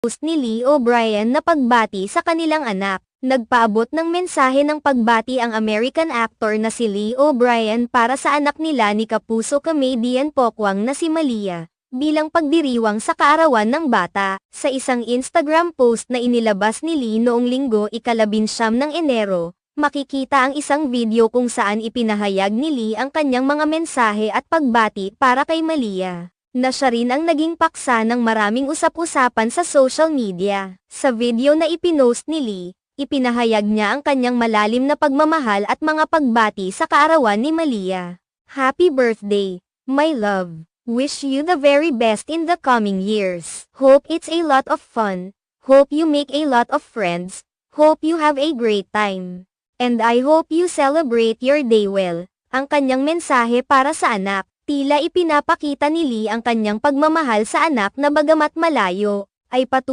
post ni Lee O'Brien na pagbati sa kanilang anak. Nagpaabot ng mensahe ng pagbati ang American actor na si Lee O'Brien para sa anak nila ni Kapuso comedian Pokwang na si Malia, bilang pagdiriwang sa kaarawan ng bata. Sa isang Instagram post na inilabas ni Lee noong linggo ikalabinsyam ng Enero, makikita ang isang video kung saan ipinahayag ni Lee ang kanyang mga mensahe at pagbati para kay Malia na siya rin ang naging paksa ng maraming usap-usapan sa social media. Sa video na ipinost ni Lee, ipinahayag niya ang kanyang malalim na pagmamahal at mga pagbati sa kaarawan ni Malia. Happy birthday, my love. Wish you the very best in the coming years. Hope it's a lot of fun. Hope you make a lot of friends. Hope you have a great time. And I hope you celebrate your day well. Ang kanyang mensahe para sa anak, tila ipinapakita ni Lee ang kanyang pagmamahal sa anak na bagamat malayo, ay patuloy